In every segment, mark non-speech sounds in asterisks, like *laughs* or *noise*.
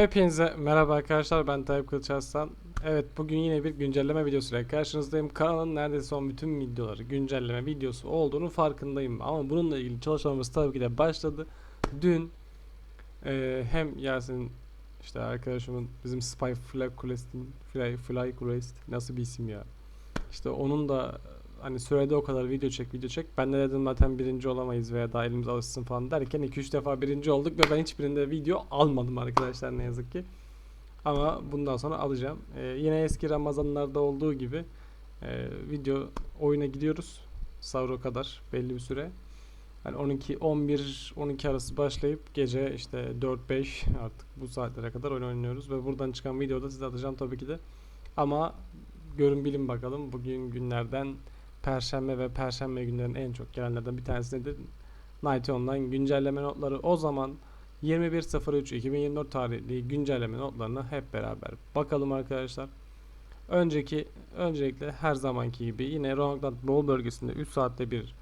Hepinize merhaba arkadaşlar ben Tayyip Kılıç Arslan. Evet bugün yine bir güncelleme videosuyla karşınızdayım. Kanalın neredeyse son bütün videoları güncelleme videosu olduğunu farkındayım. Ama bununla ilgili çalışmamız tabii ki de başladı. Dün e, hem Yasin işte arkadaşımın bizim Spy Fly Quest'in Fly, Fly Quest nasıl bir isim ya. İşte onun da hani sürede o kadar video çek video çek. Ben de dedim zaten birinci olamayız veya daha elimiz alışsın falan derken 2-3 defa birinci olduk ve ben hiçbirinde video almadım arkadaşlar ne yazık ki. Ama bundan sonra alacağım. Ee, yine eski Ramazanlarda olduğu gibi e, video oyuna gidiyoruz. Sahura kadar belli bir süre. Hani 12 11 12 arası başlayıp gece işte 4 5 artık bu saatlere kadar oyun oynuyoruz ve buradan çıkan videoda size atacağım tabii ki de. Ama görün bilin bakalım bugün günlerden Perşembe ve Perşembe günlerin en çok gelenlerden bir tanesi nedir? Night Online güncelleme notları. O zaman 21.03.2024 tarihli güncelleme notlarına hep beraber bakalım arkadaşlar. Önceki öncelikle her zamanki gibi yine Ronald Bol bölgesinde 3 saatte bir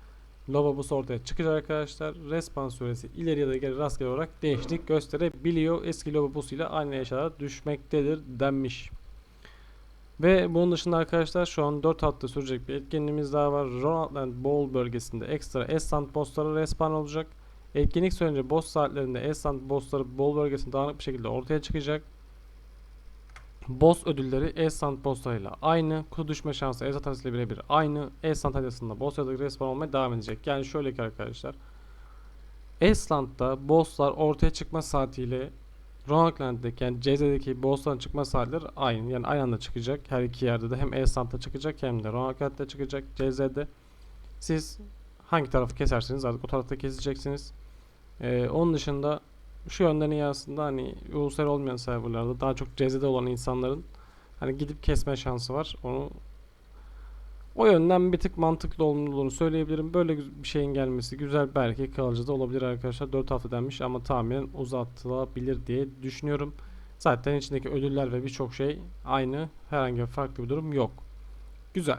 lavabos ortaya çıkacak arkadaşlar. Respawn süresi ileri ya da geri rastgele olarak değişiklik gösterebiliyor. Eski lavabos ile aynı eşyalar düşmektedir denmiş. Ve bunun dışında arkadaşlar şu an 4 hafta sürecek bir etkinliğimiz daha var. Ronaldland Bowl bölgesinde ekstra Esland bossları respawn olacak. Etkinlik sonrası boss saatlerinde Esland bossları Bowl bölgesinde dağınık bir şekilde ortaya çıkacak. Boss ödülleri Esland bosslarıyla aynı. Kutu düşme şansı Esland haritası birebir aynı. Esland haritasında boss ya da respawn olmaya devam edecek. Yani şöyle ki arkadaşlar. Esland'da bosslar ortaya çıkma saatiyle Rockland'daki yani CZ'deki bossların çıkma saatleri aynı. Yani aynı anda çıkacak. Her iki yerde de hem Esland'da çıkacak hem de Rockland'da çıkacak. CZ'de. Siz hangi tarafı keserseniz artık o tarafta keseceksiniz. Ee, onun dışında şu yönden iyi aslında hani ulusal olmayan serverlarda daha çok CZ'de olan insanların hani gidip kesme şansı var. Onu o yönden bir tık mantıklı olduğunu söyleyebilirim. Böyle bir şeyin gelmesi güzel belki kalıcı da olabilir arkadaşlar. 4 hafta denmiş ama tahminen uzatılabilir diye düşünüyorum. Zaten içindeki ödüller ve birçok şey aynı. Herhangi bir farklı bir durum yok. Güzel.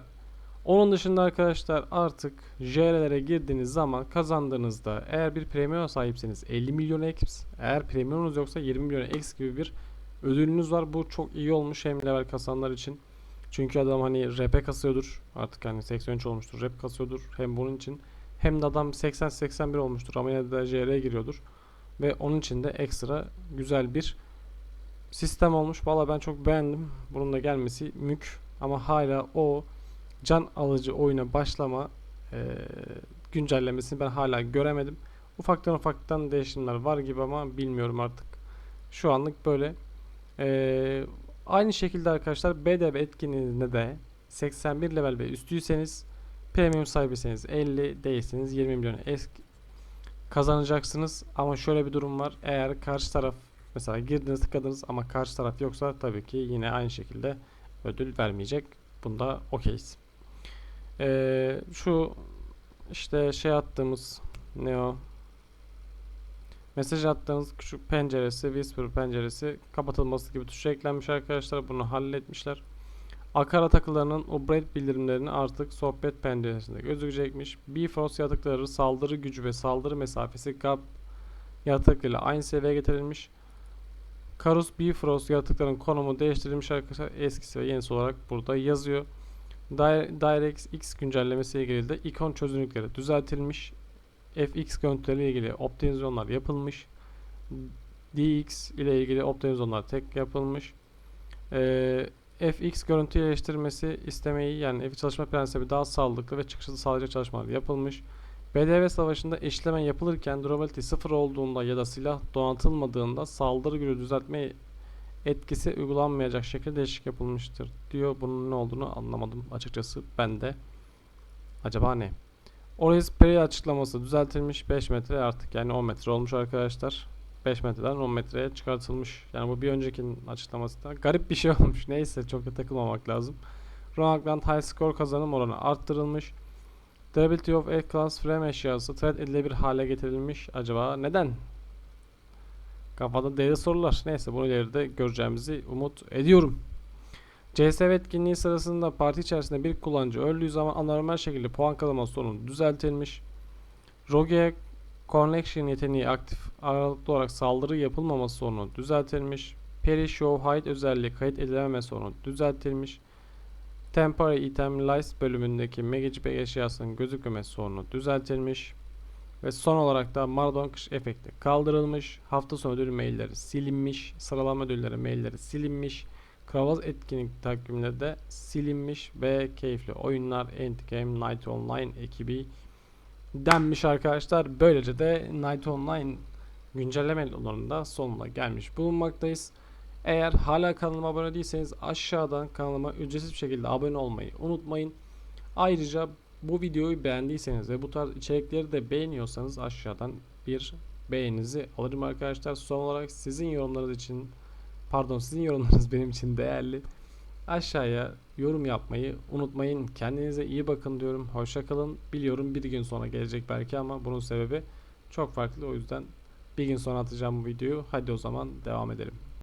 Onun dışında arkadaşlar artık JR'lere girdiğiniz zaman kazandığınızda eğer bir premium sahipseniz 50 milyon X, eğer premiumunuz yoksa 20 milyon X gibi bir ödülünüz var. Bu çok iyi olmuş hem level kasanlar için. Çünkü adam hani rap kasıyordur. Artık hani 83 olmuştur. Rap kasıyordur. Hem bunun için hem de adam 80-81 olmuştur ama yine de JR'ye giriyordur. Ve onun için de ekstra güzel bir sistem olmuş. Valla ben çok beğendim. Bunun da gelmesi mük. Ama hala o can alıcı oyuna başlama e, güncellemesini ben hala göremedim. Ufaktan ufaktan değişimler var gibi ama bilmiyorum artık. Şu anlık böyle. Eee Aynı şekilde arkadaşlar BDB etkinliğinde de 81 level ve üstüyseniz premium sahibiyseniz 50 değilseniz 20 milyon esk kazanacaksınız. Ama şöyle bir durum var. Eğer karşı taraf mesela girdiniz tıkladınız ama karşı taraf yoksa tabii ki yine aynı şekilde ödül vermeyecek. Bunda okeyiz. Ee, şu işte şey attığımız ne o Mesaj attığınız küçük penceresi, Whisper penceresi kapatılması gibi tuşa eklenmiş arkadaşlar. Bunu halletmişler. Akara takılarının upgrade bildirimlerini artık sohbet penceresinde gözükecekmiş. Bifrost yatıkları saldırı gücü ve saldırı mesafesi GAP yatıklarıyla aynı seviyeye getirilmiş. Karus Bifrost yaratıkların konumu değiştirilmiş arkadaşlar. Eskisi ve yenisi olarak burada yazıyor. DirectX güncellemesi ile ilgili de ikon çözünürlükleri düzeltilmiş. FX görüntüleri ile ilgili optimizasyonlar yapılmış. DX ile ilgili optimizasyonlar tek yapılmış. Ee, FX görüntü iyileştirmesi istemeyi yani FX çalışma prensibi daha sağlıklı ve çıkışlı sağlayacak çalışmalar yapılmış. BDV savaşında eşleme yapılırken durability sıfır olduğunda ya da silah donatılmadığında saldırı gücü düzeltme etkisi uygulanmayacak şekilde değişik yapılmıştır diyor. Bunun ne olduğunu anlamadım açıkçası ben de. Acaba ne? Orayız peri açıklaması düzeltilmiş 5 metre artık yani 10 metre olmuş arkadaşlar. 5 metreden 10 metreye çıkartılmış. Yani bu bir öncekinin açıklamasında. Garip bir şey *laughs* olmuş. Neyse çok da takılmamak lazım. Ronald High Score kazanım oranı arttırılmış. Durability of A Class Frame eşyası thread edilebilir hale getirilmiş. Acaba neden? Kafada deli sorular. Neyse bunu ileride göreceğimizi umut ediyorum. CSV etkinliği sırasında parti içerisinde bir kullanıcı öldüğü zaman anormal şekilde puan kazanma sorunu düzeltilmiş. Rogue Connection yeteneği aktif aralıklı olarak saldırı yapılmaması sorunu düzeltilmiş. Perish Show Hide özelliği kayıt edilememe sorunu düzeltilmiş. Temporary Item List bölümündeki Magic Bag eşyasının gözükmeme sorunu düzeltilmiş. Ve son olarak da Maradon kış efekti kaldırılmış. Hafta sonu ödül mailleri silinmiş. Sıralama ödülleri mailleri silinmiş. Kravaz etkinlik takvimleri de silinmiş ve keyifli oyunlar Endgame Night Online ekibi denmiş arkadaşlar. Böylece de Night Online güncelleme da sonuna gelmiş bulunmaktayız. Eğer hala kanalıma abone değilseniz aşağıdan kanalıma ücretsiz bir şekilde abone olmayı unutmayın. Ayrıca bu videoyu beğendiyseniz ve bu tarz içerikleri de beğeniyorsanız aşağıdan bir beğeninizi alırım arkadaşlar. Son olarak sizin yorumlarınız için pardon sizin yorumlarınız *laughs* benim için değerli. Aşağıya yorum yapmayı unutmayın. Kendinize iyi bakın diyorum. Hoşça kalın. Biliyorum bir gün sonra gelecek belki ama bunun sebebi çok farklı. O yüzden bir gün sonra atacağım bu videoyu. Hadi o zaman devam edelim.